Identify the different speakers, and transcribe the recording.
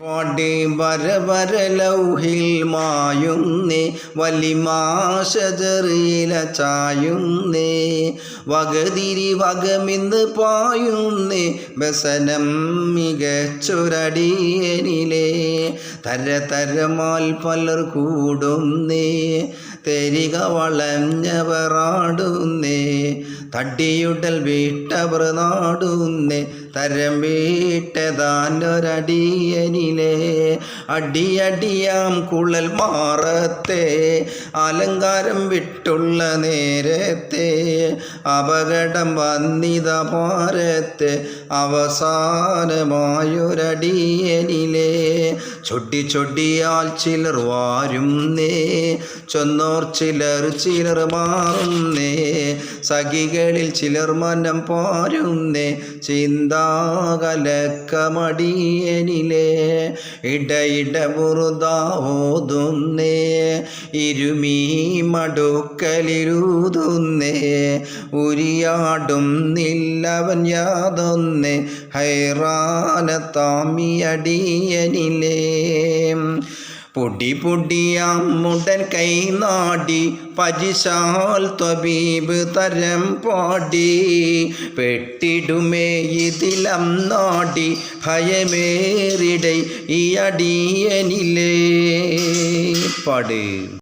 Speaker 1: പാടി വര വര ലൗഹിൽ മായുന്നേ വലിമാശറിയില ചായുന്നേ വകതിരി വകമിന്ന് പായുന്നേ ബസനം മികച്ചൊരടിയനിലേ തര തരമാൽ പലർ കൂടുന്നേ തെരിക വളഞ്ഞവറാടുന്നേ തടിയുടൽ വീട്ടവർ നാടുന്നേ തരം വീട്ടതാനൊരടിയനിലെ. അടിയടിയാം കുഴൽ മാറത്തെ അലങ്കാരം വിട്ടുള്ള നേരത്തെ. അപകടം വന്നിത ഭാരത്തെ അവസാനമായൊരടിയനിലെ. ചൊട്ടി ചൊട്ടിയാൽ ചിലർ വാരുന്നേ ചൊന്നോർ ചിലർ ചിലർ മാറുന്നേ സഖികളിൽ ചിലർ മനം പാരുന്നേ ചിന്താകലക്കമടിയനിലെ ഇടയിട മുറുതാവോതുന്നേ ഇരുമീ മടുക്കലിരുതുന്നേ ഉരിയാടും നില്ലവൻ യാതൊന്നേ ഹൈറാന താമിയടിയനിലേ പൊടി പൊടിയാം മുടൻ കൈ നാടി പജിശാൽ ത്വബീബ് തരം പാടി. പെട്ടിടുമേ ഇതിലം നാടി ഭയമേറിടൈ ഈ അടിയനിലേ. പാട്.